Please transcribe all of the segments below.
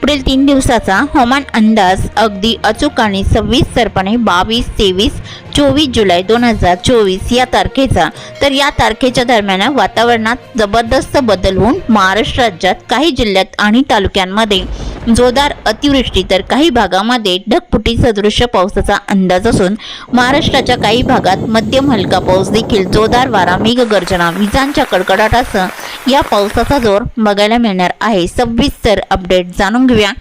पुढील तीन दिवसाचा हवामान अंदाज अगदी अचूक आणि सव्वीस सरपणे बावीस तेवीस चोवीस जुलै दोन हजार चोवीस या तारखेचा. तर या तारखेच्या दरम्यान वातावरणात जबरदस्त बदल होऊन महाराष्ट्र राज्यात काही जिल्ह्यात आणि तालुक्यांमध्ये जोरदार अतिवृष्टी तर काही भागामध्ये ढगफुटी सदृश्य पावसाचा अंदाज असून महाराष्ट्राच्या काही भागात मध्यम हलका पाऊस देखील जोरदार वारा मेघगर्जना विजांच्या कडकडाटासह या पावसाचा जोर बघायला मिळणार आहे. सविस्तर अपडेट जाणून घेऊया.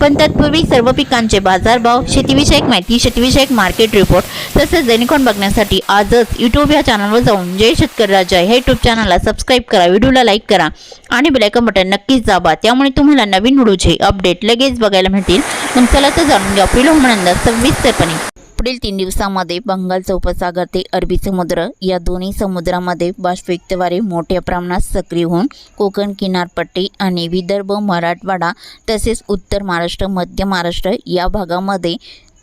पण तत्पूर्वी सर्व पिकांचे बाजारभाव शेतीविषयक माहिती शेतीविषयक मार्केट रिपोर्ट तसेच दैनिकॉन बघण्यासाठी आजच यूट्यूब या चॅनलवर जाऊन जय शेतकरी राजा हे यूट्यूब चॅनलला सबस्क्राईब करा व्हिडिओला लाईक करा आणि बेलायकन बटन नक्कीच दाबा. त्यामुळे तुम्हाला नवीन व्हिडिओचे अपडेट लगेच बघायला मिळतील. मग चला तर जाणून घ्या. पहिलं हवामान अंदाज सविस्तरपणे. पुढील तीन दिवसामध्ये बंगालचा उपसागर ते अरबी समुद्र या दोन्ही समुद्रामध्ये बाष्पयुक्त वारे मोठ्या प्रमाणात सक्रिय होऊन कोकण किनारपट्टी आणि विदर्भ मराठवाडा तसेच उत्तर महाराष्ट्र मध्य महाराष्ट्र या भागामध्ये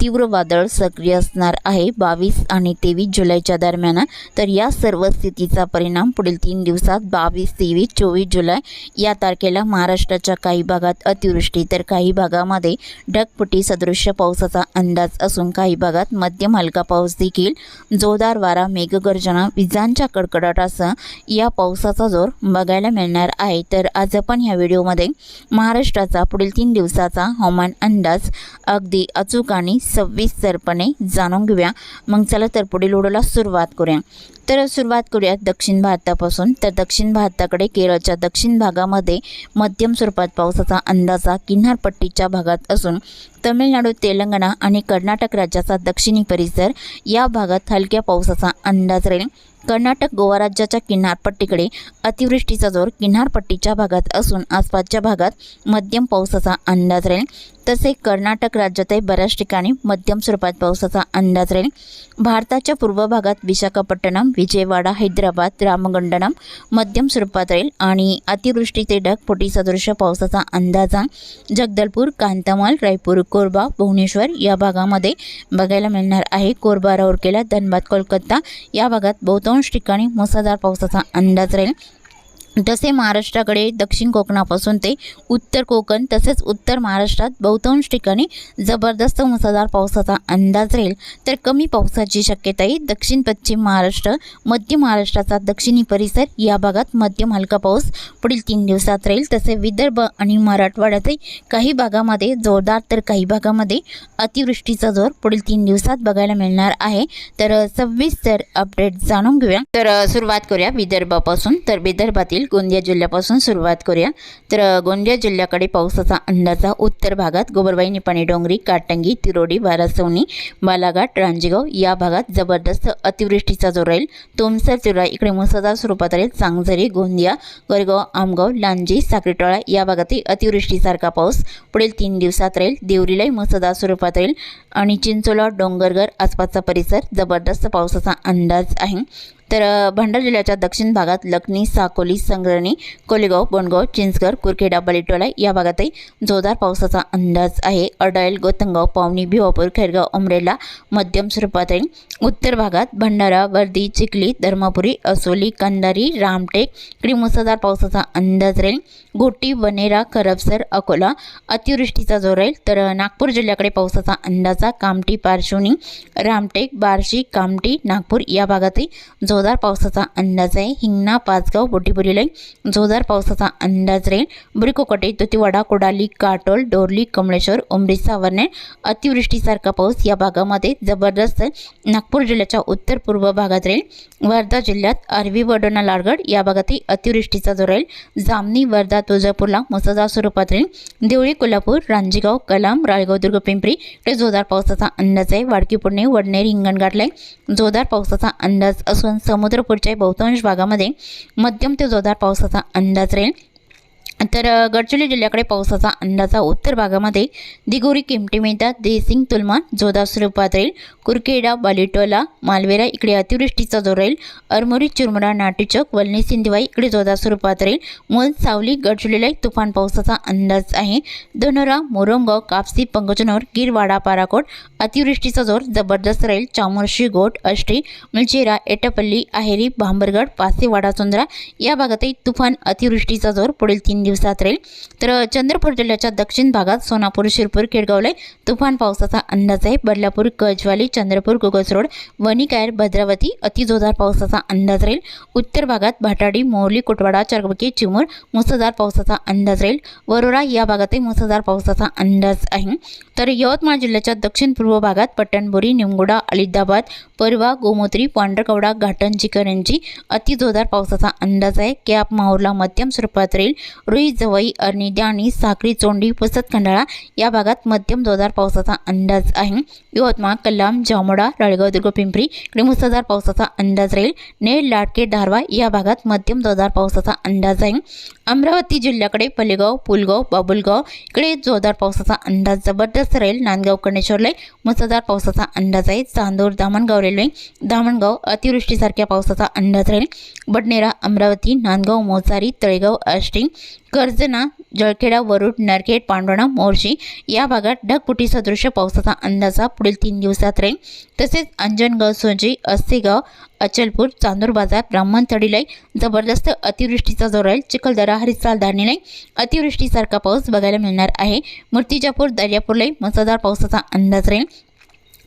तीव्र वादळ सक्रिय असणार आहे. बावीस आणि तेवीस जुलैच्या दरम्यान. तर या सर्व स्थितीचा परिणाम पुढील तीन दिवसात बावीस तेवीस चोवीस जुलै या तारखेला महाराष्ट्राच्या काही भागात अतिवृष्टी. तर काही भागामध्ये ढगफुटी सदृश्य पावसाचा अंदाज असून काही भागात मध्यम हलका पाऊस देखील. जोरदार वारा मेघगर्जना विजांच्या कडकडाटासह या पावसाचा जोर बघायला मिळणार आहे. तर आज आपण ह्या व्हिडिओमध्ये महाराष्ट्राचा पुढील तीन दिवसाचा हवामान अंदाज अगदी अचूक आणि सविस्तरपणे जाणून घेऊया. मग चला तर पुढील व्हिडिओला सुरुवात करूया. तर सुरुवात करूया दक्षिण भारतापासून. तर दक्षिण भारताकडे केरळच्या दक्षिण भागामध्ये मध्यम स्वरूपात पावसाचा अंदाजा किनारपट्टीच्या भागात असून तमिळनाडू तेलंगणा आणि कर्नाटक राज्याचा दक्षिणी परिसर या भागात हलक्या पावसाचा अंदाज राहील. कर्नाटक गोवा राज्याच्या किनारपट्टीकडे अतिवृष्टीचा जोर किनारपट्टीच्या भागात असून आसपासच्या भागात मध्यम पावसाचा अंदाज राहील. तसे कर्नाटक राज्यातही बऱ्याच ठिकाणी मध्यम स्वरूपात पावसाचा अंदाज राहील. भारताच्या पूर्व भागात विशाखापट्टणम विजयवाडा हैदराबाद रामगंडनम मध्यम स्वरूपात राहील आणि अतिवृष्टी ते ढगफुटी सदृश पावसाचा अंदाजा जगदलपूर कांतामाल रायपूर कोरबा भुवनेश्वर या भागामध्ये बघायला मिळणार आहे. कोरबा राऊरकेला धनबाद कोलकाता या भागात बहुतांश ठिकाणी मुसळधार पावसाचा अंदाज राहील. तसे महाराष्ट्राकडे दक्षिण कोकणापासून ते उत्तर कोकण तसेच उत्तर महाराष्ट्रात बहुतांश ठिकाणी जबरदस्त मुसळधार पावसाचा अंदाज राहील. तर कमी पावसाची शक्यताही दक्षिण पश्चिम महाराष्ट्र मध्य महाराष्ट्राचा दक्षिणी परिसर या भागात मध्यम हलका पाऊस पुढील तीन दिवसात राहील. तसे विदर्भ आणि मराठवाड्यातही काही भागामध्ये जोरदार तर काही भागामध्ये अतिवृष्टीचा जोर पुढील तीन दिवसात बघायला मिळणार आहे. तर सव्वीस तर अपडेट जाणून घेऊया. तर सुरुवात करूया विदर्भापासून. तर विदर्भातील गोंदिया जिल्ह्यापासून सुरुवात करूया. तर गोंदिया जिल्ह्याकडे पावसाचा अंदाजा उत्तर भागात गोबरबाई निपाणी डोंगरी काटंगी तिरोडी बारासवणी बालाघाट रांजेगाव या भागात जबरदस्त अतिवृष्टीचा जोर राहील. तोमसर तिरोडा इकडे मुसळधार स्वरूपात राहील. चांगझरी गोंदिया गोरेगाव आमगाव लांजी साखरेटोळा या भागातही अतिवृष्टीसारखा पाऊस पुढील तीन दिवसात राहील. देवरीलाही मुसळधार स्वरूपात राहील. आणि चिंचोला डोंगरगर आसपासचा परिसर जबरदस्त पावसाचा अंदाज आहे. तर भंडारा जिल्ह्याच्या दक्षिण भागात लखनी साकोली संग्रणी कोलेगाव बोंडगाव चिंचगड कुरखेडा बलिटोला या भागातही जोरदार पावसाचा अंदाज आहे. अडायल गोतंगाव पावनी भिवापूर खैरगाव उमरेला मध्यम स्वरूपात राहील उत्तर भागात भंडारा वर्दी चिखली धर्मपुरी असोली कंधारी रामटेक इकडे मुसळधार पावसाचा अंदाज राहील. घोटी वनेरा करबसर अकोला अतिवृष्टीचा जोर राहील. तर नागपूर जिल्ह्याकडे पावसाचा अंदाजा कामटी पारशिवनी रामटेक बार्शी कामटी नागपूर या भागातही जोरदार पावसाचा अंदाज आहे. हिंगणा पाचगाव बोटीपुरीला जोरदार पावसाचा अंदाज राहील. बुरीकोकटे तुतीवाडा कोडाली काटोल डोरली कमळेश्वर उमरी सावरणे अतिवृष्टीसारखा पाऊस या भागामध्ये जबरदस्त नागपूर जिल्ह्याच्या उत्तर पूर्व भागात राहील. वर्धा जिल्ह्यात आर्वी वडोना लाडगड या भागातही अतिवृष्टीचा जोर राहील. जामनी वर्धा तुळजापूरला मुसळधार स्वरूपात राहील. देवळी कोल्हापूर रांजीगाव कलाम राळगाव दुर्ग पिंपरी इकडे जोरदार पावसाचा अंदाज आहे. वाडकी पुणे वडनेर हिंगणघाटला जोरदार पावसाचा अंदाज असून समुद्रपूरच्या बहुतांश भागामध्ये मध्यम ते जोरदार पावसाचा अंदाज राहील. तर गडचिरोली जिल्ह्याकडे पावसाचा अंदाजा उत्तर भागामध्ये दिगोरी किमटीमेता देसिंग तुलमा जोधा स्वरूपात राहील. कुरखेडा बालिटोला मालवेरा इकडे अतिवृष्टीचा जोर राहील. अरमोरी चुरमुरा नाटीचक वलणी सिंधवाई इकडे जोधा स्वरूपात राहील. मूल सावली गडचिरोलीला एक तुफान पावसाचा अंदाज आहे. दोनोरा मोरमगाव कापसी पंकजनोर गिरवाडा पाराकोट अतिवृष्टीचा जोर जबरदस्त राहील. चामोर्शी गोट अष्टी मिलचेरा एटपल्ली आहेरी भांबरगड पासेवाडा चंद्रा या भागातही तुफान अतिवृष्टीचा जोर पुढील तीन दिवस दिवसात राहील. तर चंद्रपूर जिल्ह्याच्या दक्षिण भागात सोनापूर शिरपूर खेडगावला तुफान पावसाचा अंदाज आहे. बदलापूर गजवाली चंद्रपूर गोगस रोड वणिकायर भद्रावती अतिजोरदार पावसाचा अंदाज राहील. उत्तर भागात भाटाडी मोरली कोटवाडा चरबकी चिमूर मुसळधार पावसाचा अंदाज राहील. वरोरा या भागातही मुसळधार पावसाचा अंदाज आहे. तर यवतमाळ जिल्ह्याच्या दक्षिण पूर्व भागात पट्टणबोरी निमगुडा अलिदाबाद परवा गोमोत्री पांढरकवडा घाटण करंजी अतिजोरदार पावसाचा अंदाज आहे. कॅप माहूरला मध्यम स्वरूपात राहील. रुई जवई अर्णी द्याणी साखरी चोंडी पुसत खंडाळा या भागात मध्यम जोरदार पावसाचा अंदाज आहे. यवतमाळ कल्लाम जामोडा राळगाव दुर्ग पिंपरी इकडे मुसळधार पावसाचा अंदाज राहील. नेर लाडके धारवा या भागात मध्यम जोरदार पावसाचा अंदाज आहे. अमरावती जिल्ह्याकडे पलेगाव पुलगाव बाबुलगाव इकडे जोरदार पावसाचा अंदाज जबरदस्त राहील. नांदगाव कणेश्वरला मुसळधार पावसाचा अंदाज आहे. चांदूर दामणगाव रेल्वे दामणगाव अतिवृष्टीसारख्या पावसाचा अंदाज राहील. बडनेरा अमरावती नांदगाव मोसारी तळेगाव आष्टी कर्जना जळखेडा वरुड नरखेड पांडोणा मोर्शी या भागात ढगपुटी सदृश्य पावसाचा अंदाजा पुढील तीन दिवसात राहील. तसेच अंजनगाव सोजी अस्सेगाव अचलपूर चांदूर बाजार ब्राह्मण तडीलाई जबरदस्त अतिवृष्टीचा जोर राहील. चिखलदरा हरिसाल धारणीलाई अतिवृष्टीसारखा पाऊस बघायला मिळणार आहे. मूर्तिजापूर दर्यापूरलाई मुसळधार पावसाचा अंदाज राहील.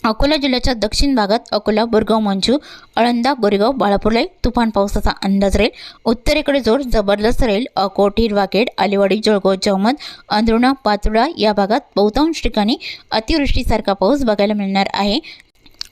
अकोला जिल्ह्याच्या दक्षिण भागात अकोला बोरगाव मंजू अळंदा गोरेगाव बाळापूरला तुफान पावसाचा अंदाज राहील. उत्तरेकडे जोर जबरदस्त राहील. अकोट हिरवाखेड आलेवाडी जळगाव जहमद अंधरुणा पाचोडा या भागात बहुतांश ठिकाणी अतिवृष्टीसारखा पाऊस बघायला मिळणार आहे.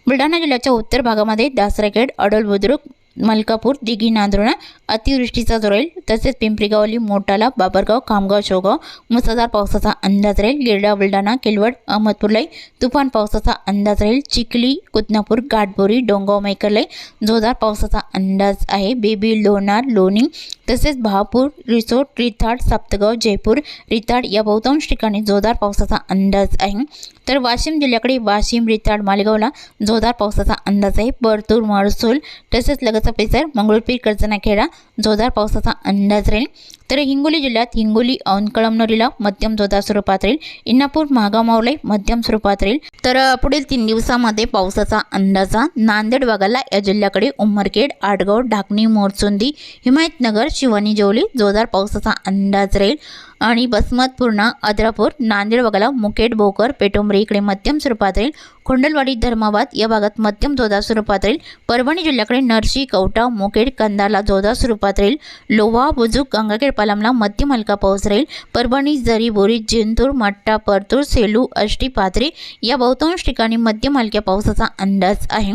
बुलढाणा जिल्ह्याच्या उत्तर भागामध्ये दासराखेड अडोल बुद्रुक मलकापूर दिघी नांदुर्णा अतिवृष्टीचा जोर राहील तसेच पिंपरीगावली मोटाला बाबरगाव खामगाव शेवगाव मुसळधार पावसाचा अंदाज राहील. गिरडा बुलढाणा किलवड अहमदपूरलाई तुफान पावसाचा अंदाज राहील. चिखली कुतनापूर गाठबोरी डोंगाव मैकरलाई जोरदार पावसाचा अंदाज आहे. बेबी लोणार लोणी तसेच बहापूर रिसोर्ट रिथाड साप्तगाव जयपूर रिताड या बहुतांश ठिकाणी जोरदार पावसाचा अंदाज आहे. तर वाशिम जिल्ह्याकडे वाशिम रिथाड मालेगावला जोरदार पावसाचा अंदाज आहे. परतूर मारसूल तसेच लगतचा परिसर मंगळूरपीर कर्जनाखेडा जोरदार पावसाचा अंदाज राहील. तर हिंगोली जिल्ह्यात हिंगोली औंध कळमनुरीला मध्यम जोरदार स्वरूपात राहील. इंदापूर महागाव मध्यम स्वरूपात राहील. तर पुढील तीन दिवसामध्ये पावसाचा अंदाजा नांदेड भागाला या जिल्ह्याकडे उमरखेड आडगाव ढाकणी मोरचुंदी हिमायतनगर शिवानी जेवली जोरदार पावसाचा अंदाज राहील. आणि बसमत पूर्णा अद्रापूर नांदेड वगळा मुकेट भोकर पेटोंबरी इकडे मध्यम स्वरूपात राहील खोंडलवाडी धर्माबाद या भागात मध्यम जोरदार स्वरूपात राहील परभणी जिल्ह्याकडे नरशी कवटा मुकेड कंदाला जोरदार स्वरूपात राहील लोहा बुजुक गंगाखेड पालमला मध्यम हलका पाऊस राहील परभणी जरी बोरी जिंतूर मट्टा परतूर सेलू अष्टी पाथरे या बहुतांश ठिकाणी मध्यम हलक्या पावसाचा अंदाज आहे.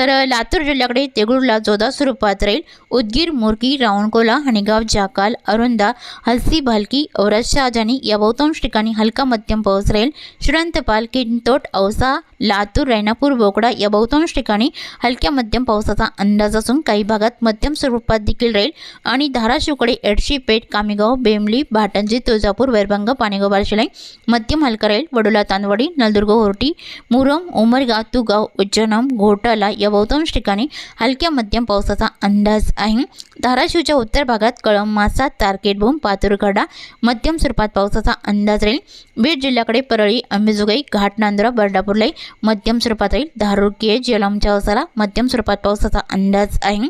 तर लातूर जिल्ह्याकडे देगुडला जोदा स्वरूपात राहील. उदगीर मुरगी रावणकोला हणेगाव जाकाल अरुंदा हलसी भालकी औरत शहाजानी या बहुतांश ठिकाणी हलका मध्यम पाऊस राहील. श्रीरंतपाल किंतोट औसा लातूर रैनापूर बोकडा या बहुतांश ठिकाणी हलक्या मध्यम पावसाचा अंदाज असून काही भागात मध्यम स्वरूपात देखील राहील. आणि धाराशिवकडे एडशी पेठ कामेगाव बेमली भाटंजी तुळजापूर वैरभंग पाणेगाव बारशिलाई मध्यम हलका राहील. वडोला तांदवाडी नलदुर्ग होर्टी मुरम उमरगाव तुगाव उज्जनम घोटाला या बहुतांश ठिकाणी हलक्या मध्यम पावसाचा अंदाज आहे. धाराशिवच्या उत्तर भागात कळम मासा तारकेटभूम पातुरखडा मध्यम स्वरूपात पावसाचा अंदाज राहील. बीड जिल्ह्याकडे परळी अंबेजोगाई घाटनांदुरा बर्डापूरलाई मध्यम स्वरूपात राहील. धारुरकीय जलमच्या वसाला मध्यम स्वरूपात पावसाचा अंदाज आहे.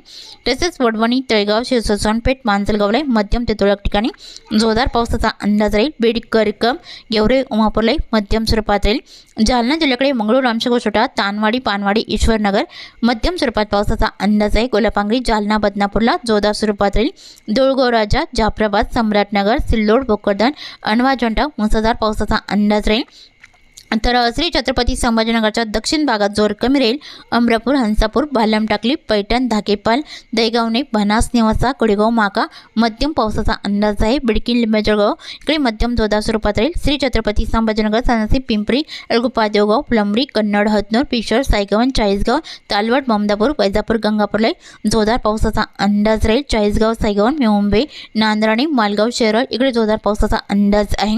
तसेच वडवणी तळेगाव शिरसोसणपेठ मांजलगावलाई मध्यम ते तुरळक ठिकाणी जोरदार पावसाचा अंदाज राहील. बीड करकम गेवरे उमापूरलाई मध्यम स्वरूपात राहील. जालना जिल्ह्याकडे मंगळूर रामशेगाव छोटा तानवाडी पानवाडी ईश्वरनगर मध्यम स्वरूपात पावसाचा अंदाज आहे. गोलापांगरी जालना बदनापूरला जोरदार स्वरूपात राहील दोळगाव राजा जाफराबाद सम्राटनगर सिल्लोड भोकरदन अणवा जोंटा मुसळधार पावसाचा अंदाज राहील. तर श्री छत्रपती संभाजीनगरच्या दक्षिण भागात जोर कमी राहील. अमरापूर हंसापूर भालम टाकली पैठण धाकेपाल दहीगावणे बनास निवासा कुडेगाव माका मध्यम पावसाचा अंदाज आहे. बिडकी लिंबेजळगाव इकडे मध्यम जोरदार स्वरूपात राहील. श्री छत्रपती संभाजीनगर सानसी पिंपरी एळगुपा देवगाव फुलंबरी कन्नड हतनोर पिशोर सायगवन चाळीसगाव तालवड ममदापूर वैजापूर गंगापूरला जोरदार पावसाचा अंदाज राहील. चाळीसगाव सायगवन मुंबई नांदराणे मालगाव शेरळ इकडे जोरदार पावसाचा अंदाज आहे.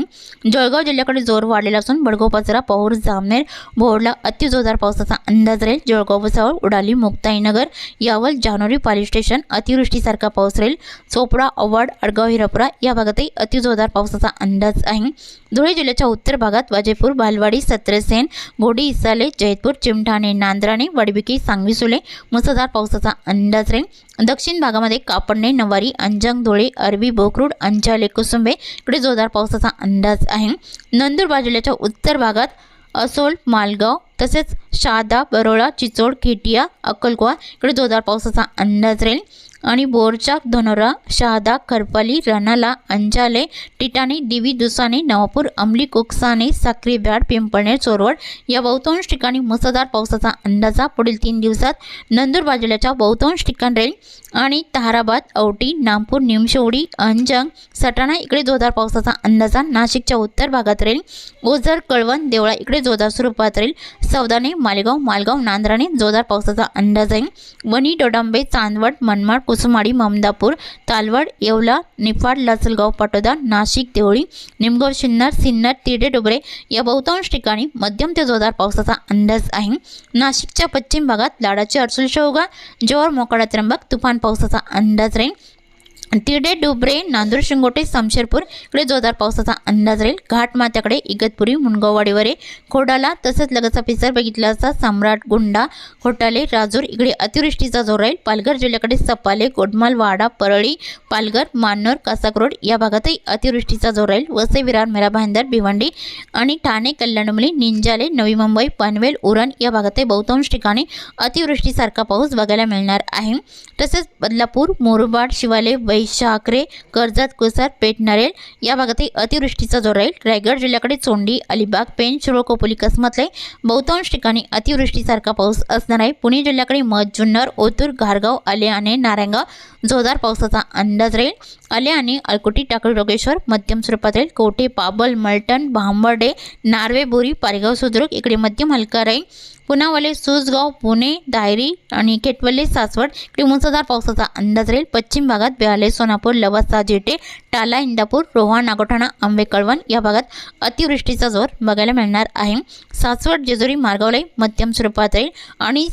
जळगाव जिल्ह्याकडे जोर वाढलेला असून बडगाव पाचरा पौर जामनेर भोरला अतिजोरदार पावसाचा अंदाज राहील. जळगाव भुसावळ उडाली मुक्ताईनगर यावल जानोरी पालिस स्टेशन अतिवृष्टीसारखा पाऊस राहील. चोपडा अवाड अडगाव हिरपरा या भागातही अतिजोरदार पावसाचा अंदाज आहे. धुळे जिल्ह्याच्या उत्तर भागात वाजेपूर बालवाडी सत्रसेन बोडी इसाले जयपूर चिमठाणे नांद्राणे वडबिकी सांगवी सुले मुसळधार पावसाचा अंदाज राहील. दक्षिण भागामध्ये कापडणे नवारी अंजंग धुळे अरबी बोकरूड अंचाले कुसुंबे इकडे जोरदार पावसाचा अंदाज आहे. नंदुरबार जिल्ह्याच्या उत्तर भागात असोल मालगाव तसेच शहादा बरोळा चिचोड खेटिया अक्कलकोवा. इकडे जोरदार पावसाचा अंदाज राहील. आणि बोरचा धनोरा शहादा खरपाली रनाला अंजाले टिटाणे दिवी दुसाने नवापूर अंमली कोकसाने साक्री ब्याड पिंपळणे चोरवड या बहुतांश ठिकाणी मुसळधार पावसाचा अंदाजा पुढील तीन दिवसात नंदुरबार जिल्ह्याच्या बहुतांश ठिकाण राहील. आणि ताराबाद औटी नागपूर निमशेवडी अंजंग सटाणा इकडे जोरदार पावसाचा अंदाजा नाशिकच्या उत्तर भागात राहील. ओझर कळवण देवळा इकडे जोरदार स्वरूपात राहील. सौदाने मालेगाव मालगाव नांद्राने जोरदार पावसाचा अंदाज आहे. वणी डोडांबे चांदवड मनमाड कुसुमाडी ममदापूर तालवड येवला निफाड लासलगाव पाटोदा नाशिक देवळी निमगाव शिन्नर सिन्नर तिरडे डोबरे या बहुतांश ठिकाणी मध्यम ते जोरदार पावसाचा अंदाज आहे. नाशिकच्या पश्चिम भागात लाडाची अडसूल शेवगा जोर मोकाडा त्र्यंबक तुफान पावसाचा अंदाज राहील. तिरडे डुबरे नांदूर शिंगोटे समशेरपूर इकडे जोरदार पावसाचा अंदाज राहील. घाटमात्याकडे इगतपुरी मुनगाववाडीवरे खोडाला तसंच लगतचा पिसर बघितला असता सम्राट गुंडा खोटाले राजूर इकडे अतिवृष्टीचा जोर राहील. पालघर जिल्ह्याकडे सपाले गोडमाल वाडा परळी पालघर मान्नोर कासाकरोड या भागातही अतिवृष्टीचा जोर राहील. वसे विरार मेरा भाईंदर भिवंडी आणि ठाणे कल्याणमुली निंजाले नवी मुंबई पनवेल उरण या भागातही बहुतांश ठिकाणी अतिवृष्टीसारखा पाऊस बघायला मिळणार आहे. तसेच बदलापूर मोरबाड शिवाले वै वैशाखरे कर्जत कुसर पेठ या भागातही अतिवृष्टीचा जोर राहील. रायगड जिल्ह्याकडे चोंडी अलिबाग पेन शिरोळ कोपोली कसमतले बहुतांश ठिकाणी अतिवृष्टीसारखा पाऊस असणार आहे. पुणे जिल्ह्याकडे मध जुन्नर ओतूर घारगाव आलेआणे नारायणगाव जोरदार पावसाचा अंदाज राहील. आलेआणे अळकोटी टाकळी रोगेश्वर मध्यम स्वरूपात राहील. कोटे पाबल मलटण भांबर्डे नार्वे बोरी पारेगाव सुद्रुक इकडे मध्यम हलका राहील. पुनावाले सुसगाव पुणे दायरी आणि केटवले सासवड इकडे मुसळधार पावसाचा अंदाज राहील. पश्चिम भागात बेहाले सोनापूर लवासा जेटे टाला इंदापूर रोहा नागोठाणा आंबे कळवण या भागात अतिवृष्टीचा जोर बघायला मिळणार आहे. सासवड जेजुरी मार्गावले मध्यम स्वरूपात राहील. आणि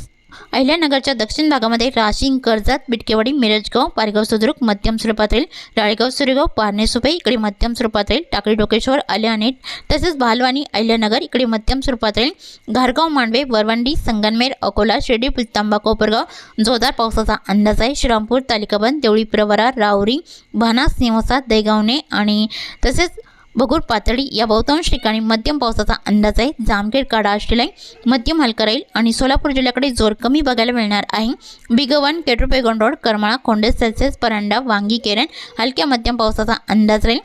अहिल्यानगरच्या दक्षिण भागामध्ये राशिंग कर्जत बिटकेवाडी मिरजगाव पारगाव सुद्रुक मध्यम स्वरूपात राहील राळेगाव सुरेगाव पारणे सुपे इकडे मध्यम स्वरूपात राहील टाकळी डोकेश्वर अल्यानेट तसेच भालवानी अहिल्यानगर इकडे मध्यम स्वरूपात राहील घारगाव मांडवे वरवंडी संगनमेर अकोला शिर्डी पुलतांबा कोपरगाव जोरदार पावसाचा अंदाज आहे. श्रीरामपूर तालिकाबंद देवळी प्रवरा रावरी भाना निवासा दैगावणे आणि तसेच बगूर पातळी या बहुतांश ठिकाणी मध्यम पावसाचा अंदाज आहे. जामखेड काडा असलेला मध्यम हलका राहील आणि सोलापूर जिल्ह्याकडे जोर कमी बघायला मिळणार आहे. बिगवन केट्रोपे रोड करमाळा खोंडे सेल्सिअस परांडा वांगी केरण हलक्या मध्यम पावसाचा अंदाज राहील.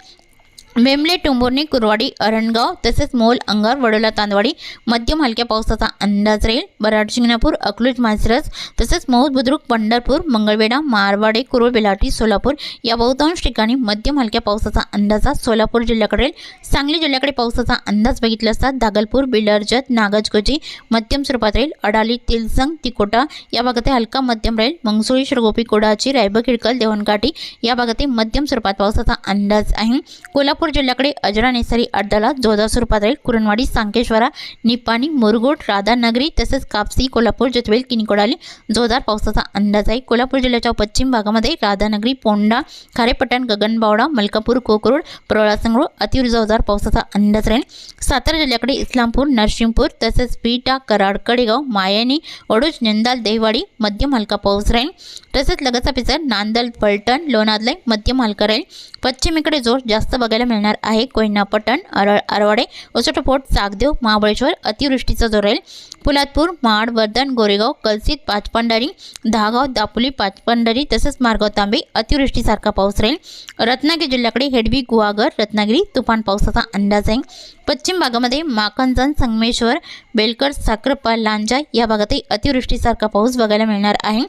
बेंबले टुंबुर्णी कुरवाडी अरणगाव तसेच मोल अंगार वडोला तांदवाडी मध्यम हलक्या पावसाचा अंदाज राहील. बराड शिंगणापूर अकलूज मासरस तसेच मौद बुद्रुक पंढरपूर मंगळवेढा मारवाडे कुरुळ बेलाटी सोलापूर या बहुतांश ठिकाणी मध्यम हलक्या पावसाचा अंदाजा सोलापूर जिल्ह्याकडे राहील. सांगली जिल्ह्याकडे पावसाचा अंदाज बघितला असता दागलपूर बिलर्जत नागजगोजी मध्यम स्वरूपात राहील. अडाली तिलसंग तिकोटा या भागात हलका मध्यम राहील. मंगसुळी श्रगोपी कोडाची रायबखिडकल देवणकाठी या भागात मध्यम स्वरूपात पावसाचा अंदाज आहे. कोल्हापूर कोल्हापूर जिल्ह्याकडे अजरा नेसारी अड्डाला जोरदार स्वरूपात कुरणवाडी सांकेश्वरा निपाणी मुरगोड राधानगरी तसेच कापसी कोल्हापूर जतवेल किनिकोडाली जोरदार पावसाचा अंदाज आहे. कोल्हापूर जिल्ह्याच्या पश्चिम भागामध्ये राधानगरी पोंडा खारेपट्टण गगनबावडा मलकापूर कोकरूड प्रवळासंगरूळ अति जोरदार पावसाचा अंदाज राहील. सातारा जिल्ह्याकडे इस्लामपूर नरसिंहपूर तसेच पीटा कराड कडेगाव मायानी वडूज निंदाल देहवाडी मध्यम हलका पाऊस राहील. तसेच लगतचा पिसर नांदल पलटण लोणादले मध्यम हलका राहील. पश्चिमेकडे जोर जास्त बघायला मिळणार आहे. कोयना पटण अरळ आरवाडे उसटपोट चाकदेव महाबळेश्वर अतिवृष्टीचा जोर राहील पोलादपूर महाड वर्धन गोरेगाव कलसित पाचपंढरी दहागाव दापोली पाचपंढरी तसंच मार्गाव तांबे अतिवृष्टीसारखा पाऊस राहील. रत्नागिरी जिल्ह्याकडे हेडवी गुहागर रत्नागिरी तुफान पावसाचा अंदाज आहे. पश्चिम भागामध्ये माकंजन संगमेश्वर बेलकर साखरपा लांजा या भागातही अतिवृष्टीसारखा पाऊस बघायला मिळणार आहे.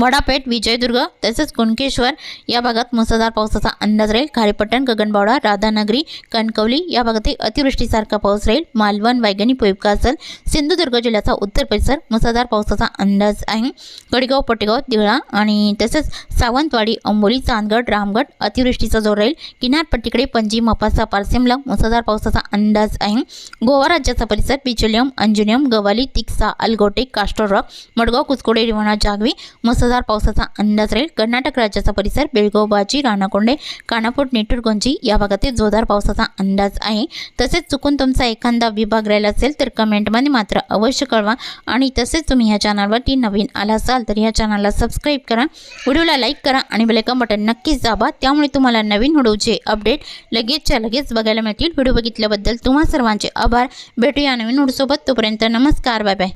वडापेठ विजयदुर्ग तसेच कुणकेश्वर या भागात मुसळधार पावसाचा अंदाज राहील. खारेपट्टण गगनबावडा राधानगरी कणकवली या भागातही अतिवृष्टीसारखा पाऊस राहील. मालवण वैगणी पोयपकासल सिंधुदुर्ग जिल्ह्याचा उत्तर परिसर मुसळधार पावसाचा अंदाज आहे. गडगाव पटेगाव दिवळा आणि तसेच सावंतवाडी अंबोली चांदगड रामगड अतिवृष्टीचा जोर राहील. किनारपट्टीकडे पणजी मपासा पारसिमला मुसळधार पावसाचा अंदाज आहे. गोवा राज्याचा परिसर बिचोलियम अंजुनियम गवाली तिक्सा अलगोटे कास्टर रॉक मडगाव कुचकोडे रिवणा जागवी मुसळधार पावसाचा अंदाज राहील. कर्नाटक राज्याचा परिसर बेळगाव बाजी राणाकोंडे कानापूर नेटुरगोंजी या भागातील जोरदार पावसाचा अंदाज आहे. तसेच चुकून तुमचा एखादा विभाग राहिला असेल तर कमेंटमध्ये मात्र अवश्य कळवा. आणि तसेच तुम्ही ह्या चॅनलवरती नवीन आला असाल तर ह्या चॅनलला सबस्क्राईब करा. व्हिडिओला लाईक करा आणि बेलेकन बटन नक्कीच दाबा. त्यामुळे तुम्हाला नवीन व्हिडिओचे अपडेट लगेचच्या लगेच बघायला मिळतील. व्हिडिओ बघितल्याबद्दल तुम्हा सर्वांचे आभार. भेटूया नवीन व्हिडिओसोबत. तोपर्यंत नमस्कार. Bye bye